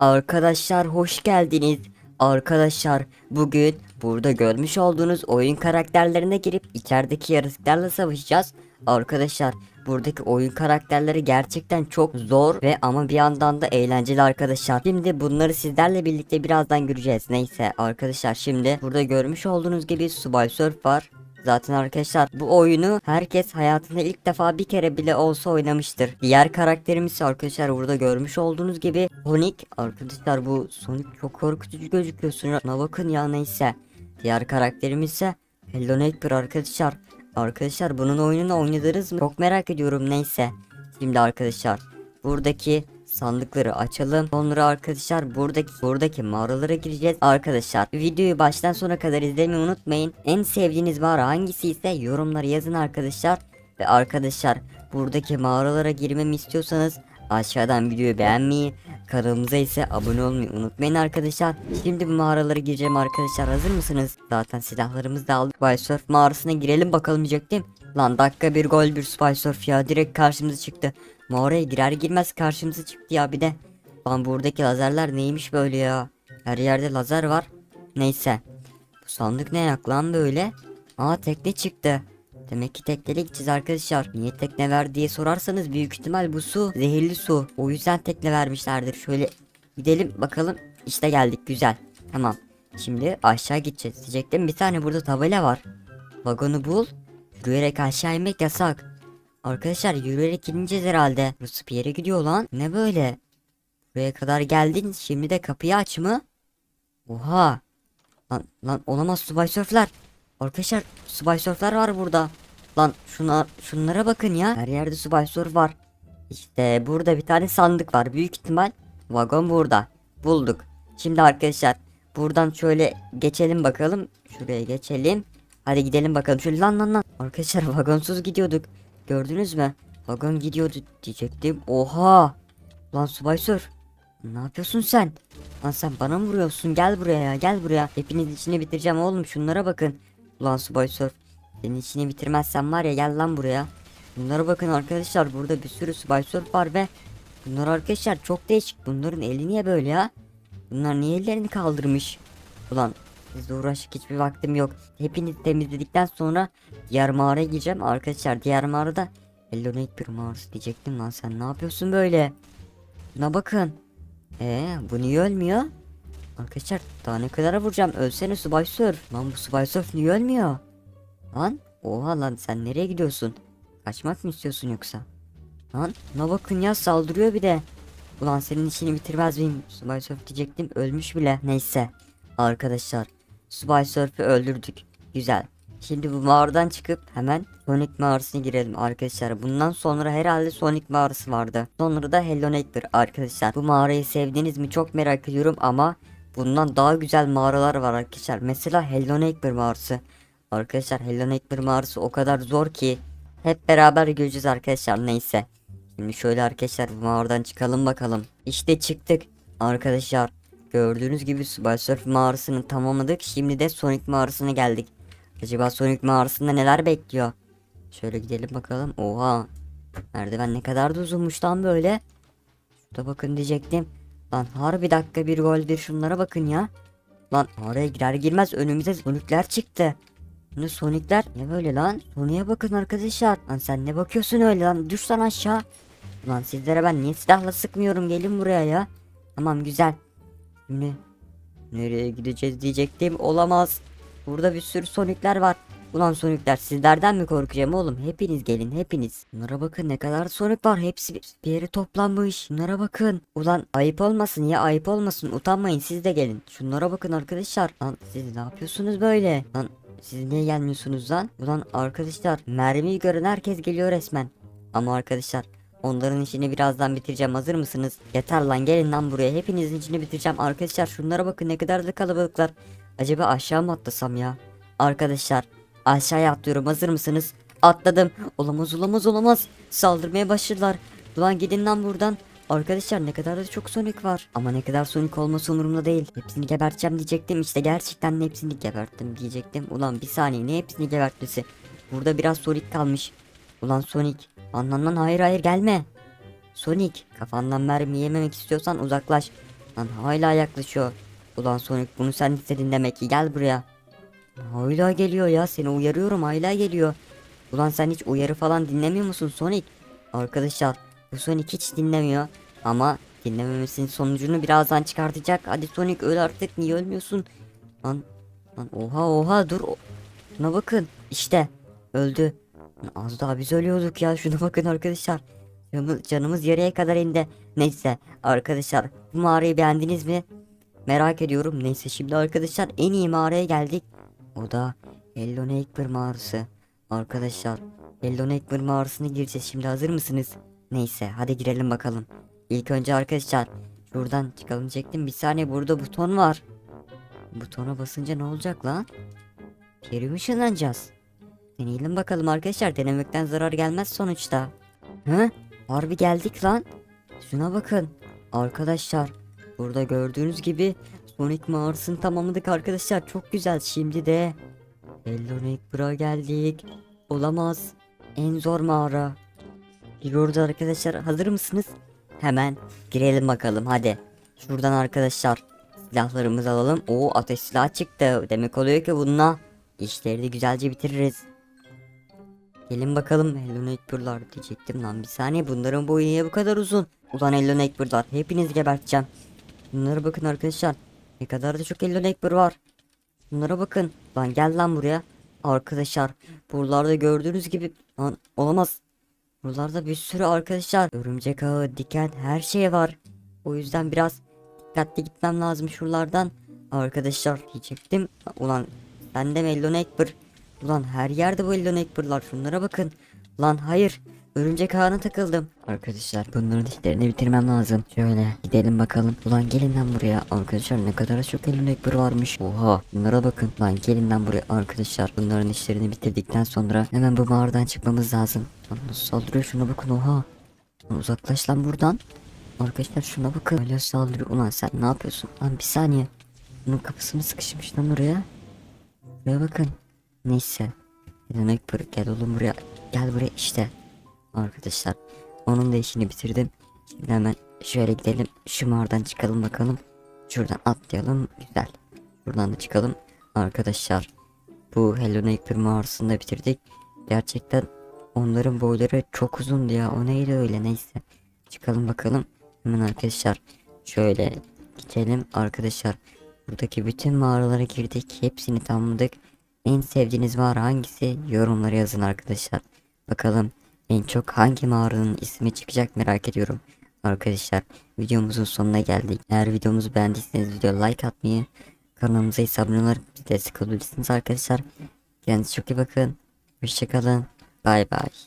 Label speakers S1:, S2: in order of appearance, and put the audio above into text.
S1: Arkadaşlar hoş geldiniz. Arkadaşlar bugün burada görmüş olduğunuz oyun karakterlerine girip içerideki yaratıklarla savaşacağız. Arkadaşlar buradaki oyun karakterleri gerçekten çok zor ve ama bir yandan da eğlenceli arkadaşlar. Şimdi bunları sizlerle birlikte birazdan göreceğiz. Neyse arkadaşlar şimdi burada görmüş olduğunuz gibi Subway Surf var. Zaten arkadaşlar bu oyunu herkes hayatında ilk defa bir kere bile olsa oynamıştır. Diğer karakterimiz arkadaşlar burada görmüş olduğunuz gibi Sonic. Arkadaşlar bu Sonic çok korkutucu gözüküyor. Şuna bakın ya neyse. Diğer karakterimiz ise Hello Neighbor arkadaşlar. Arkadaşlar bunun oyununu oynadınız mı? Çok merak ediyorum neyse. Şimdi arkadaşlar buradaki sandıkları açalım. Sonra arkadaşlar buradaki buradaki mağaralara gireceğiz. Arkadaşlar videoyu baştan sona kadar izlemeyi unutmayın. En sevdiğiniz mağara hangisi ise yorumlara yazın arkadaşlar. Ve arkadaşlar buradaki mağaralara girmemi istiyorsanız aşağıdan videoyu beğenmeyi, kanalımıza ise abone olmayı unutmayın arkadaşlar. Şimdi bu mağaralara gireceğim arkadaşlar. Hazır mısınız? Zaten silahlarımızı da aldık. Surf mağarasına girelim bakalım diyecektim. Lan dakika bir gol bir Surf ya direkt karşımıza çıktı. Mağaraya girer girmez karşımıza çıktı ya bir de. Lan buradaki lazerler neymiş böyle ya? Her yerde lazer var. Neyse. Bu sandık ne yak lan böyle? Aa tekne çıktı. Demek ki tekneyle gideceğiz arkadaşlar. Niye tekne ver diye sorarsanız büyük ihtimal bu su zehirli su. O yüzden tekne vermişlerdir. Şöyle gidelim bakalım. İşte geldik güzel. Tamam. Şimdi aşağı gideceğiz. Diyecektim bir tane burada tabela var. Vagonu bul. Yürüyerek aşağı inmek yasak. Arkadaşlar yürüyerek ineceğiz herhalde. Burası bir yere gidiyor lan. Ne böyle? Buraya kadar geldin. Şimdi de kapıyı aç mı? Oha. Lan, lan olamaz subay surfler. Arkadaşlar subay surfler var burada. Lan şuna, şunlara bakın ya. Her yerde subay surf var. İşte burada bir tane sandık var. Büyük ihtimal vagon burada. Bulduk. Şimdi arkadaşlar buradan şöyle geçelim bakalım. Şuraya geçelim. Hadi gidelim bakalım. Şöyle lan lan lan. Arkadaşlar vagonsuz gidiyorduk. Gördünüz mü? Vagon gidiyordu diyecektim. Oha. Lan subay surf. Ne yapıyorsun sen? Lan sen bana mı vuruyorsun? Gel buraya ya gel buraya. Hepiniz içini bitireceğim oğlum şunlara bakın. Ulan Subay Surf. Senin içini bitirmezsen var ya gel lan buraya. Bunlara bakın arkadaşlar burada bir sürü Subay Surf var ve bunlar arkadaşlar çok değişik. Bunların eli niye böyle ya? Bunlar niye ellerini kaldırmış? Ulan sizle uğraşık hiçbir vaktim yok. Hepinizi temizledikten sonra diğer mağaraya gireceğim. Arkadaşlar diğer mağarada Hello bir mağarası diyecektim lan sen ne yapıyorsun böyle? Buna bakın. Ee bu niye ölmüyor? Arkadaşlar daha ne kadar vuracağım ölsene Subay Surf. Lan bu Subay Surf niye ölmüyor? Lan oha lan sen nereye gidiyorsun? Kaçmak mı istiyorsun yoksa? Lan buna bakın ya saldırıyor bir de. Ulan senin işini bitirmez miyim? Subay Surf diyecektim ölmüş bile. Neyse. Arkadaşlar Subay Surf'ü öldürdük. Güzel. Şimdi bu mağaradan çıkıp hemen Sonic mağarasına girelim arkadaşlar. Bundan sonra herhalde Sonic mağarası vardı. Sonra da Hello Neighbor arkadaşlar. Bu mağarayı sevdiniz mi çok merak ediyorum ama bundan daha güzel mağaralar var arkadaşlar. Mesela Hello Neighbor mağarası. Arkadaşlar Hello Neighbor mağarası o kadar zor ki hep beraber göreceğiz arkadaşlar neyse. Şimdi şöyle arkadaşlar mağaradan çıkalım bakalım. İşte çıktık arkadaşlar. Gördüğünüz gibi Subay Surf mağarasını tamamladık. Şimdi de Sonic mağarasına geldik. Acaba Sonic mağarasında neler bekliyor? Şöyle gidelim bakalım. Oha. Merdiven ne kadar da uzunmuş lan böyle. Şurada bakın diyecektim. Lan harbi dakika bir gol bir şunlara bakın ya. Lan oraya girer girmez önümüze Sonic'ler çıktı. Ne Sonic'ler? Ne böyle lan? Sonic'e bakın arkadaşlar. Lan sen ne bakıyorsun öyle lan? Düş lan aşağı. Lan sizlere ben niye silahla sıkmıyorum? Gelin buraya ya. Tamam güzel. Şimdi nereye gideceğiz diyecektim. Olamaz. Burada bir sürü Sonic'ler var. Ulan Sonic'ler sizlerden mi korkacağım oğlum? Hepiniz gelin hepiniz. Bunlara bakın ne kadar Sonic var. Hepsi bir bir yere toplanmış. Bunlara bakın. Ulan ayıp olmasın ya ayıp olmasın. Utanmayın siz de gelin. Şunlara bakın arkadaşlar. Lan siz ne yapıyorsunuz böyle? Lan siz niye gelmiyorsunuz lan? Ulan arkadaşlar mermiyi gören herkes geliyor resmen. Ama arkadaşlar onların işini birazdan bitireceğim hazır mısınız? Yeter lan gelin lan buraya hepinizin işini bitireceğim arkadaşlar şunlara bakın ne kadar da kalabalıklar. Acaba aşağı mı atlasam ya? Arkadaşlar aşağıya atlıyorum hazır mısınız? Atladım. Olamaz olamaz olamaz. Saldırmaya başladılar. Ulan gidin lan buradan. Arkadaşlar ne kadar da çok Sonic var. Ama ne kadar Sonic olması umurumda değil. Hepsini geberteceğim diyecektim. İşte gerçekten hepsini geberttim diyecektim. Ulan bir saniye ne hepsini gebertmesi. Burada biraz Sonic kalmış. Ulan Sonic. Lan lan lan hayır hayır gelme. Sonic kafandan mermi yememek istiyorsan uzaklaş. Lan hala yaklaşıyor. Ulan Sonic bunu sen istedin demek ki gel buraya. Hala geliyor ya seni uyarıyorum hala geliyor. Ulan sen hiç uyarı falan dinlemiyor musun Sonic? Arkadaşlar bu Sonic hiç dinlemiyor. Ama dinlememesinin sonucunu birazdan çıkartacak. Hadi Sonic öl artık niye ölmüyorsun? Lan, lan oha oha dur. Şuna bakın işte öldü. Az daha biz ölüyorduk ya şuna bakın arkadaşlar. Canımız, canımız yarıya kadar indi. Neyse arkadaşlar bu mağarayı beğendiniz mi? Merak ediyorum. Neyse şimdi arkadaşlar en iyi mağaraya geldik. O da Hello Neighbor mağarası. Arkadaşlar Hello Neighbor mağarasına gireceğiz şimdi hazır mısınız? Neyse hadi girelim bakalım. İlk önce arkadaşlar şuradan çıkalım diyecektim. Bir saniye burada buton var. Butona basınca ne olacak lan? Geri mi ışınlanacağız? Deneyelim bakalım arkadaşlar. Denemekten zarar gelmez sonuçta. Hı? Harbi geldik lan. Şuna bakın. Arkadaşlar burada gördüğünüz gibi Sonic mağarasını tamamladık arkadaşlar. Çok güzel. Şimdi de Hello Neighbor'a geldik. Olamaz. En zor mağara. Giriyoruz arkadaşlar. Hazır mısınız? Hemen girelim bakalım hadi. Şuradan arkadaşlar silahlarımızı alalım. O ateş silahı çıktı. Demek oluyor ki bununla işleri de güzelce bitiririz. Gelin bakalım Hello Neighbor'lar diyecektim lan bir saniye bunların boyu niye bu kadar uzun? Ulan Hello Neighbor'lar hepinizi geberteceğim. Bunlara bakın arkadaşlar. Ne kadar da çok Hello Neighbor var. Bunlara bakın. Lan gel lan buraya. Arkadaşlar buralarda gördüğünüz gibi lan olamaz. Buralarda bir sürü arkadaşlar örümcek ağı, diken her şey var. O yüzden biraz dikkatli gitmem lazım şuralardan. Arkadaşlar diyecektim. Ulan sen de Hello Neighbor. Ulan her yerde bu Hello Neighbor'lar şunlara bakın. Lan hayır. Örümcek ağına takıldım. Arkadaşlar bunların işlerini bitirmem lazım. Şöyle gidelim bakalım. Ulan gelin lan buraya. Arkadaşlar ne kadar çok Hello Neighbor varmış. Oha bunlara bakın. Lan gelin lan buraya arkadaşlar. Bunların işlerini bitirdikten sonra hemen bu mağaradan çıkmamız lazım. Lan nasıl saldırıyor şuna bakın oha. Uzaklaş lan buradan. Arkadaşlar şuna bakın. Öyle saldırıyor. Ulan sen ne yapıyorsun? Lan bir saniye. Bunun kapısını sıkışmış lan oraya. Buraya bakın. Neyse. Demek bur gel oğlum buraya. Gel buraya işte. Arkadaşlar. Onun da işini bitirdim. Şimdi hemen şöyle gidelim. Şu mağaradan çıkalım bakalım. Şuradan atlayalım. Güzel. Buradan da çıkalım. Arkadaşlar. Bu Hello Neighbor mağarasını da bitirdik. Gerçekten onların boyları çok uzundu ya. O neydi öyle neyse. Çıkalım bakalım. Hemen arkadaşlar. Şöyle gidelim arkadaşlar. Buradaki bütün mağaralara girdik. Hepsini tamamladık. En sevdiğiniz mağara hangisi? Yorumlara yazın arkadaşlar. Bakalım en çok hangi mağaranın ismi çıkacak merak ediyorum. Arkadaşlar videomuzun sonuna geldik. Eğer videomuzu beğendiyseniz video like atmayı, kanalımıza abone olarak destek olabilirsiniz arkadaşlar. Kendinize çok iyi bakın. Hoşçakalın. Bay bay.